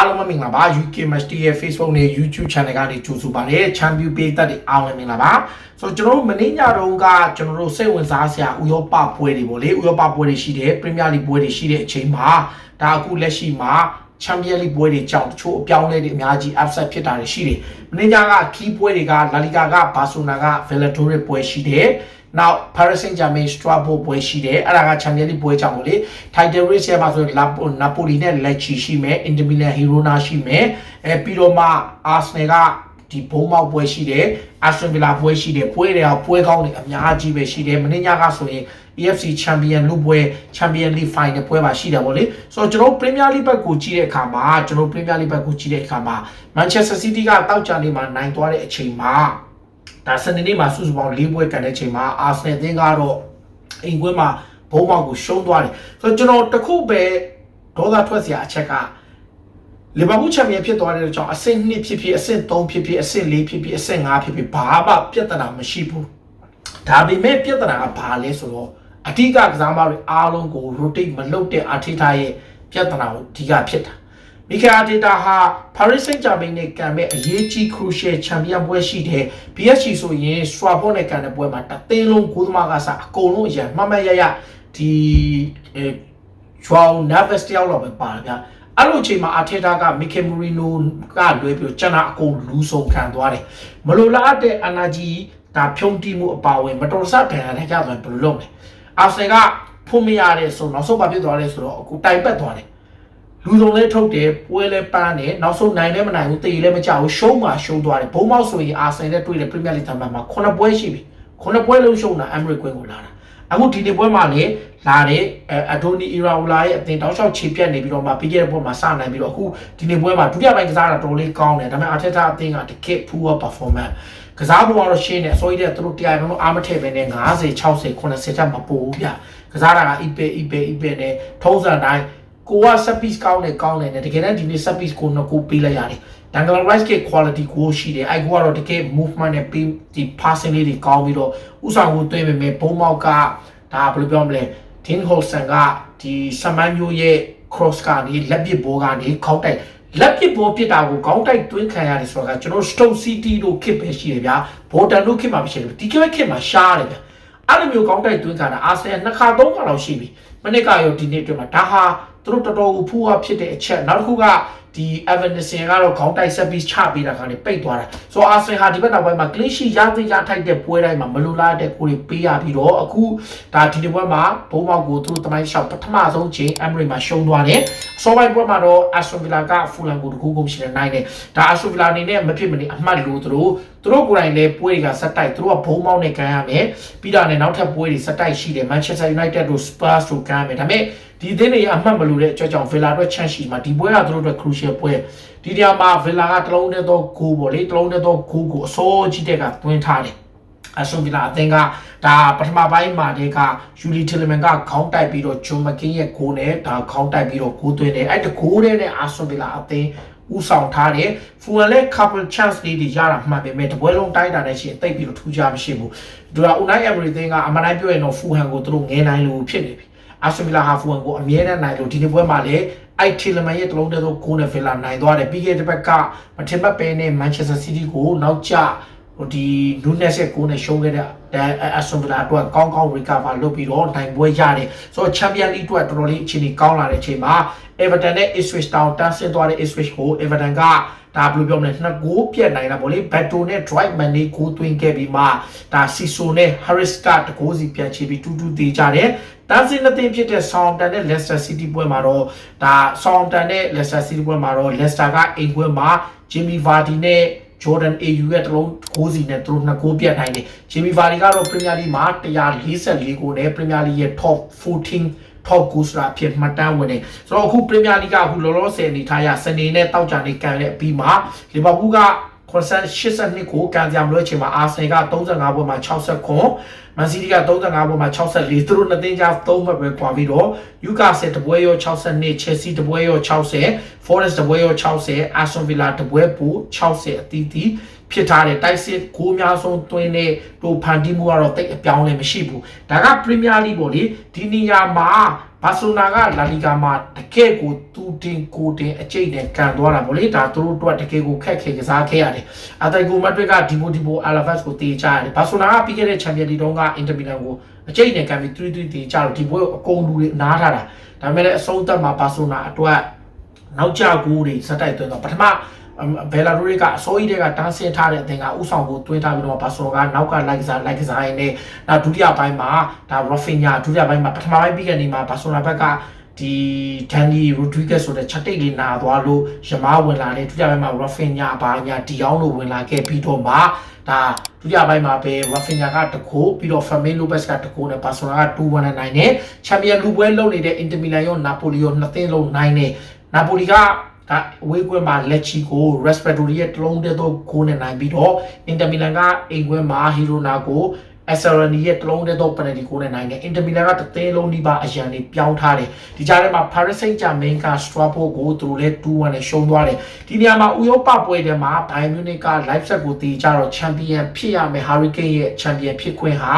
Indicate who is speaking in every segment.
Speaker 1: အားလုံးပဲမင်္ဂလာပါ UK Match Day ရဲ့ Facebook နဲ့ YouTube Channel ကနေကြိုဆိုပါရစေ Champion ပေးသက်တွေအားလုံးပဲမင်္ဂလာပါဆိုတော့ကျွန်တော်တို့မနေ့ညတုန်းကကျွန်တော်တို့စိတ်ဝင်စားစရာဥရောပပွဲတွေပေါ့လေဥရောပပွဲတွေရှိတယ် Premier League ပွဲတွေရှိတဲ့အချိန်မှာဒါအခုလက်ရှိမှာ Champion League ပွဲတွေကြောင့်တချို့အပြောင်းအလဲတွေအများကြီး upset ဖြစ်တာတွေရှိတယ်မနေ့ညက key ပွဲတွေက La Liga က Barcelona က Valladolid ပွဲရှိတယ် နောက် Paris Saint-Germain Strasbourg ပွဲရှိတယ်အဲ့ဒါက Champions League ပွဲကြောင့်မို့လေ Title Race ရဲ့မှာဆိုရင် Napoli နဲ့ Lecce ရှိမယ် Inter Milan Girona ရှိမယ်အဲပြီးတော့မှ Arsenal ကဒီဘုံမောက်ပွဲရှိတယ် Aston Villa ပွဲရှိတယ်ပွဲတွေကပွဲကောင်းတွေအများကြီးပဲရှိတယ်မင်းညကဆိုရင် EFC Champion လူပွဲ Champion League Final ပွဲပါရှိတယ်ဗောလေဆိုတော့ကျွန်တော် Premier League ဘက်ကိုကြည့်တဲ့အခါမှာကျွန်တော် Premier League ဘက်ကိုကြည့်တဲ့အခါမှာ Manchester City ကတောက်ကြနေမှာနိုင်သွားတဲ့အချိန်မှာ ဒါစနေနေ့မှာစုစုပေါင်း၄ပွဲကန်တဲ့အချိန်မှာ Arsenal အသင်းကတော့အိမ်ကွင်းမှာဘုံမောက်ကိုရှုံးသွားတယ်ဆိုတော့ကျွန်တော်တခုပဲဒေါသထွက်စရာအချက်ကလီဗာပူးချန်ပီယံဖြစ်သွားတဲ့ကြောင့်အဆင့်2ဖြစ်ဖြစ်အဆင့်3ဖြစ်ဖြစ်အဆင့်4ဖြစ်ဖြစ်အဆင့်5ဖြစ်ဖြစ်ဘာမှပြဿနာမရှိဘူးဒါပေမဲ့ပြဿနာကဘာလဲဆိုတော့အဓိကကစားမတွေအားလုံးကို rotate မလုပ်တဲ့အာတီတာရဲ့ပြဿနာကိုအဓိကဖြစ်တာ မီကာအာတီတာဟာ Paris Saint-Germain နဲ့ကန်မဲ့အရေးကြီး crucial champion ပွဲရှိတယ် PSG ဆိုရင် Strasbourg နဲ့ကန်တဲ့ပွဲမှာတသင်းလုံးကိုသမားကစားအကုန်လုံးအရင်မှတ်မှတ်ရရဒီအဲ Joao Neves တယောက်တော့ပဲပါတယ်ဗျာအဲ့လိုအချိန်မှာအာထေတာကမီကေမူရီနိုကလွဲပြီးကျန်တာအကုန်လူဆုံးခံသွားတယ်မလိုလားတဲ့အနာဂျီဒါဖြုံးတီးမှုအပါဝင်မတော်ဆဒဏ်ရာနဲ့ကြတော့ဘယ်လိုလုပ်လဲအာဆင်ကဖုံးမရတဲ့ဆိုနောက်ဆုံးဘာဖြစ်သွားလဲဆိုတော့အခုတိုင်ပတ်သွားတယ် လူစုံလဲထုတ်တယ်ပွဲလဲပန်းတယ်နောက်ဆုံးနိုင်လဲမနိုင်ဘူးတေးလဲမကြဘူးရှုံးမှရှုံးသွားတယ်ဘုံမောက်ဆိုရင်အာဆင်နဲ့တွေ့တယ်ပရီးမီယာလိဂ်သမားမှာ9ပွဲရှိပြီ9ပွဲလုံးရှုံးတာအမ်ရီကွင်းကိုလာတာအခုဒီနေ့ပွဲမှာလေလာတဲ့အဲအဒိုနီအီရာူလာရဲ့အတင်တောက်လျှောက်ခြေပြတ်နေပြီးတော့မှပြီးခဲ့တဲ့ပွဲမှာစနိုင်ပြီးတော့အခုဒီနေ့ပွဲမှာဒုတိယပိုင်းကစားတာတော်လေးကောင်းတယ်ဒါပေမဲ့အာတက်တာအတင်ကတကယ် poor performance ကစားပုံကတော့ရှင်းတယ်အစိုးရတဲ့သူတို့တရားရုံးအားမထည့်ပဲနဲ့90 60 80ချက်မပိုးဗျကစားတာက ipe ipe ipe နဲ့ထုံးစံတိုင်း ကိုက set piece ကောင်းတယ်ကောင်းတယ်နဲ့တကယ်တမ်းဒီနေ့ set piece ကိုနှစ်ခုပေးလိုက်ရတယ်ဒန်ဂလာရိုက်စ်က quality ကိုရှိတယ်အဲ့ကိုကတော့တကယ် movement နဲ့ပြီးဒီ passing လေးတွေကောင်းပြီးတော့ဥဆောင်ကိုသွင်းပေမဲ့ဘုံမောက်ကဒါဘယ်လိုပြောမလဲ Dean Holson ကဒီဆမန်မျိုးရဲ့ cross ကနေလက်ပစ်ဘောကနေခေါက်တိုက်လက်ပစ်ဘောပြစ်တာကိုခေါင်းတိုက်တွင်းခံရတယ်ဆိုတာကကျွန်တော် Stoke City တို့ခစ်ပဲရှိတယ်ဗျာဘော်တန်တို့ခစ်မှာမရှိဘူးဒီကဲခစ်မှာရှားတယ်ဗျာအဲ့လိုမျိုးခေါင်းတိုက်တွင်းခံတာအာဆင်နှစ်ခါသုံးခါလောက်ရှိပြီမနစ်ကရောဒီနေ့အတွင်းမှာဒါဟာ သူတို့တော်တော်ကိုဖူးအားဖြစ်တဲ့အချက်နောက်တစ်ခုက ဒီ Evanescence ကတော့ခေါင်းတိုက်ဆက်ပြီးချပေးတာကနေပိတ်သွားတာဆိုတော့အာဆင်ဟာဒီဘက်နောက်ပိုင်းမှာ clean sheet ရသိရထိုက်တဲ့ပွဲတိုင်းမှာမလိုလားတဲ့ကိုတွေပေးရပြီးတော့အခုဒါဒီနေ့ပွဲမှာဘုံမောက်ကိုသူတို့တမိုင်းလျှောက်ပထမဆုံးချိန် Emery မှာရှုံးသွားတယ်အစောပိုင်းပွဲမှာတော့ Aston Villa က Fulham ကိုတကူကုန်ရှင်နိုင်တယ်ဒါ Aston Villa အနေနဲ့မဖြစ်မနေအမှတ်လို့သူတို့သူတို့ကိုယ်တိုင်လည်းပွဲတွေကစက်တိုက်သူတို့ကဘုံမောက်နဲ့ကန်ရမယ်ပြီးတော့လည်းနောက်ထပ်ပွဲတွေစက်တိုက်ရှိတယ် Manchester United တို့ Spurs တို့ကန်ရမယ်ဒါပေမဲ့ဒီအသင်းတွေအမှတ်မလို့တဲ့အကြောင်းကြောင့် Villa အတွက် chance ရှိမှာဒီပွဲကသူတို့အတွက် crucial ပွဲဒီနေရာမှာ Villa ကတလုံးနဲ့တော့ goal ပေါ့လေတလုံးနဲ့တော့ goal ကိုအစိုးကြီးတဲ့ကသွင်းထားတယ်အဆွန်ဗီလာအသင်းကဒါပထမပိုင်းမှာတည်းကယူလီတီလမန်ကခေါင်းတိုက်ပြီးတော့ဂျွန်မကင်းရဲ့ဂိုးနဲ့ဒါခေါင်းတိုက်ပြီးတော့ဂိုးသွင်းတယ်အဲ့တဂိုးတဲ့နဲ့အာဆွန်ဗီလာအသင်းဥဆောင်ထားတယ်ဖူလန်လည်း couple chance လေးတွေရတာမှန်ပေမဲ့တပွဲလုံးတိုက်တာနဲ့ရှိရင်တိတ်ပြီးတော့ထူးခြားမရှိဘူးသူက Unai Emery သင်းကအမှန်တိုင်းပြောရင်တော့ဖူဟန်ကိုသူတို့ငဲနိုင်လို့ဖြစ်နေပြီ အာဆင်ဗီလာဟာဖူဟန်ကိုအမြဲတမ်းနိုင်လို့ဒီနေ့ပွဲမှာလည်းအိုက်တီလမန်ရဲ့တလုံးတည်းသောဂိုးနဲ့ဗီလာနိုင်သွားတယ်ပြီးခဲ့တဲ့ဘက်ကမထင်မှတ်ပဲနဲ့မန်ချက်စတာစီးတီးကိုနောက်ကျဟိုဒီနူးနက်ရဲ့ဂိုးနဲ့ရှုံးခဲ့တဲ့အဆွန်ဗီလာအတွက်ကောင်းကောင်း recover လုပ်ပြီးတော့နိုင်ပွဲရတယ်ဆိုတော့ Champion League အတွက်တော်တော်လေးအခြေအနေကောင်းလာတဲ့အချိန်မှာ Everton နဲ့ Ipswich Town တန်းဆင်းသွားတဲ့ Ipswich ကို Everton က ဒါဘယ်လိုပြောမလဲနှစ်ဂိုးပြတ်နိုင်တာဗောလေဘက်တိုနဲ့ drive man လေးကိုသွင်းခဲ့ပြီးမှဒါစီဆိုနဲ့ Harris ကတကိုးစီပြန်ချပြီးတူတူသေးကြတယ်တန်းစင်းနှစ်သင်းဖြစ်တဲ့ Southampton နဲ့ Leicester City ပွဲမှာတော့ဒါ Southampton နဲ့ Leicester City ပွဲမှာတော့ Leicester ကအိမ်ပွဲမှာ Jimmy Vardy နဲ့ Jordan AU ရဲ့တလုံးကိုးစီနဲ့သူတို့နှစ်ကိုးပြတ်နိုင်တယ် Jimmy Vardy ကတော့ Premier League မှာ144ကိုနဲ့ Premier League ရဲ့ top 14 top goal ဆိုတာဖြစ်မှတ်တမ်းဝင်တယ်ဆိုတော့အခု Premier League ကအခုလောလောဆယ်အနေထားရစနေနဲ့တောက်ကြနေကန်တဲ့အပြီးမှာ Liverpool က82ကိုကန်ကြမလို့အချိန်မှာအာဆင်က35ပွဲမှာ60ခွန်မန်စီးတီးက35ပွဲမှာ64သူတို့နှစ်သင်းကြား3မှတ်ပဲကွာပြီးတော့ယူကာဆယ်တပွဲရော62ချယ်ဆီတပွဲရော60ဖော်ရက်စ်တပွဲရော60အာဆွန်ဗီလာတပွဲပူ60အသီးသီးဖြစ်ထားတဲ့တိုက်စစ်ကိုအများဆုံးတွင်းတဲ့တို့ဖန်တီးမှုကတော့တိတ်အပြောင်းလည်းမရှိဘူးဒါကပရီးမီးယားလိပေါ့လေဒီနေရာမှာဘာစီလိုနာကလာလီဂါမှာတကယ့်ကိုသူတင်ကိုတင်အကျိတ်နဲ့ကန်သွားတာဗောလေဒါသူတို့အတွက်တကယ်ကိုခက်ခဲကစားခဲ့ရတယ်အတိုင်ကိုမက်ဒရစ်ကဒီမိုဒီမိုအာလာဗတ်ကိုတေးကြရတယ်ဘာစီလိုနာကပြီးခဲ့တဲ့ချန်ပီယံလီတုန်းကအင်တာမီလန်ကိုအကျိတ်နဲ့ကန်ပြီး3-3တေးကြတော့ဒီပွဲကိုအကုန်လူတွေနားထားတာဒါပေမဲ့လည်းအဆုံးသတ်မှာဘာစီလိုနာအတွက်နောက်ကျကူတွေစက်တိုက်သွင်းတော့ပထမဘယ်လာရိုရီကအစိုးရတွေကတန်းဆင်းထားတဲ့အသင်ကဥဆောင်ကိုတွင်းထားပြီးတော့ဘာဆိုကနောက်ကလိုက်ကစားလိုက်ကစားရင်းနဲ့နောက်ဒုတိယပိုင်းမှာဒါ Rafinha ဒုတိယပိုင်းမှာပထမပိုင်းပြီးကနေမှာဘာဆိုနာဘက်ကဒီဒန်နီရိုဒရီဂက်ဆိုတဲ့ချက်တိတ်လေးနာသွားလို့ရမားဝင်လာတယ်ဒုတိယပိုင်းမှာ Rafinha အပါညာဒီအောင်လို့ဝင်လာခဲ့ပြီးတော့မှ ဒါဒုတိယပိုင်းမှာပဲ Rafinha ကတကိုးပြီးတော့ Fermin Lopez ကတကိုးနဲ့ Barcelona က2-1နဲ့နိုင်တယ်ချန်ပီယံလူပွဲလုပ်နေတဲ့ Inter Milan ရော Napoli ရောနှစ်သင်းလုံးနိုင်တယ် Napoli ကဒါအဝေးကွင်းမှာလက်ချီကို Respiratory ရဲ့တလုံးတည်းသောဂိုးနဲ့နိုင်ပြီးတော့ Inter Milan ကအိမ်ကွင်းမှာ Hirona ကို Asarani ရဲ့တလုံးတည်းသော penalty ကိုနဲ့နိုင်တယ် Inter Milan ကတသေးလုံးဒီပါအရန်လေးပြောင်းထားတယ်ဒီကြားထဲမှာ Paris Saint-Germain က Strasbourg ကိုသူတို့လည်း2-1နဲ့ရှုံးသွားတယ်ဒီနေရာမှာဥရောပပွဲထဲမှာ Bayern Munich က live set ကိုတည်ကြတော့ champion ဖြစ်ရမယ် Hurricane ရဲ့ champion ဖြစ်ခွင့်ဟာ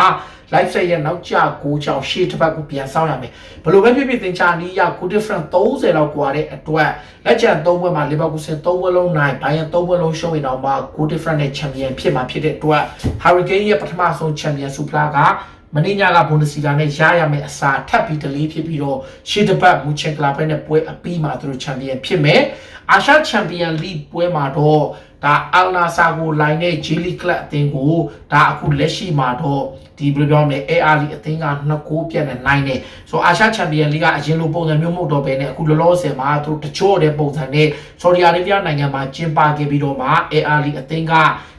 Speaker 1: live set ရဲ့နောက်ကျကိုကြောင့်ရှေ့တစ်ပတ်ကိုပြန်ဆောင်ရမယ်ဘယ်လိုပဲဖြစ်ဖြစ်သင်ချာနီးရ good different 30လောက်กว่าတဲ့အတွက်လက်ကျန်3ဘွဲ့မှာ Leverkusen 3ဘွဲ့လုံးနိုင် Bayern 3ဘွဲ့လုံးရှုံးရင်တော့မှ good different နဲ့ champion ဖြစ်မှာဖြစ်တဲ့အတွက် Hurricane ရဲ့ပထမဆုံး champion Supla ကမင်းညကဘွန်ဒစီဂါနဲ့ရရမယ်အစာထပ်ပြီး delay ဖြစ်ပြီးတော့ရှေ့တစ်ပတ်မူချင်ကလာဘဲနဲ့ပွဲအပြီးမှာသူတို့ champion ဖြစ်မယ်အာရှ champion league ပွဲမှာတော့ ဒါအယ်နာဆာကိုလိုင်းနဲ့ဂျီလီကလပ်အသင်းကိုဒါအခုလက်ရှိမှာတော့ဒီဘယ်လိုပြောမလဲ AR လီအသင်းကနှစ်ကိုပြတ်နဲ့နိုင်တယ်ဆိုတော့အာရှချန်ပီယံလိကအရင်လိုပုံစံမျိုးမဟုတ်တော့ဘဲနဲ့အခုလောလောဆယ်မှာသူတို့တချို့တဲ့ပုံစံနဲ့ဆော်ဒီအာရေဗျနိုင်ငံမှာကျင်းပခဲ့ပြီးတော့မှ AR လီအသင်းက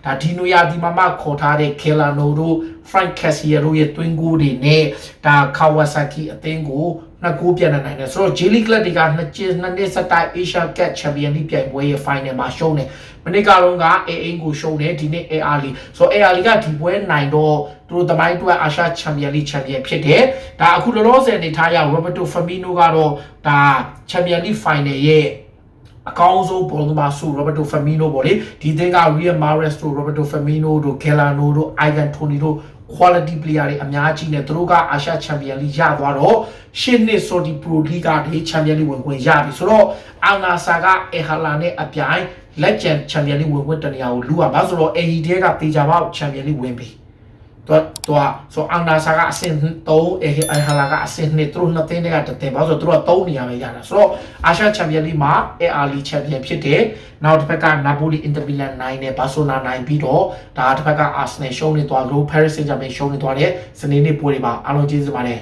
Speaker 1: ဒါဒီနိုယာဒီမာမခေါ်ထားတဲ့ကေလာနိုတို့ Frank Cassier တို့ရဲ့တွင်းကိုတွေနဲ့ဒါ Kawasaki အသင်းကို နှစ်ကိုပြန်နိုင်တယ်ဆိုတော့ J League Club တွေကနှစ်ကျနှစ်နှစ်စတိုက် Asia Cup Champion League ပြိုင်ပွဲရဲ့ final မှာရှုံးတယ်မနေ့ကတော့က AA ကိုရှုံးတယ်ဒီနေ့ AR League ဆိုတော့ AR League ကဒီပွဲနိုင်တော့သူတို့တမိုင်းတွဲအာရှ Champion League Champion ဖြစ်တယ်ဒါအခုလောလောဆယ်နေထားရ Roberto Firmino ကတော့ဒါ Champion League Final ရဲ့အကောင်းဆုံးပုံသမားဆို Roberto Firmino ပေါ့လေဒီသင်းက Real Mahrez တို့ Roberto Firmino တို့ Galano တို့ Ivan Toney တို့ quality player တွေအများကြီးနဲ့သူတို့ကအာရှချန်ပီယံလိရသွားတော့ရှစ်နှစ် Saudi Pro League ကဒီချန်ပီယံလိဝင်ခွင့်ရပြီဆိုတော့အာနာဆာကအေဟာလာနဲ့အပြိုင်လက်ကျန်ချန်ပီယံလိဝင်ခွင့်တနေရာကိုလူရပါဆိုတော့အေဟီတဲကတေချာပေါက်ချန်ပီ ယံလိဝင်ပြီတော့တော့ဆိုအန်နာဆာကအဆင့်3အေဟီဟာလာကအဆင့်2သူတို့နှစ်သိန်းတက်ကတသိန်းပါဆိုတော့သူတို့က3နေရာပဲရတာဆိုတော့အာရှချန်ပီယံလိမှာအေအာလီချန်ပီယံဖြစ်တယ်နောက်တစ်ဖက်ကနာပိုလီအင်တာမီလန်နိုင်နဲ့ဘာဆိုနာနိုင်ပြီးတော့ဒါတစ်ဖက်ကအာဆနယ်ရှုံးနေသွားလို့ Paris Saint-Germain ရှုံးနေသွားတဲ့စနေနေ့ပွဲတွေပါအားလုံးကျေးဇူးပါတယ်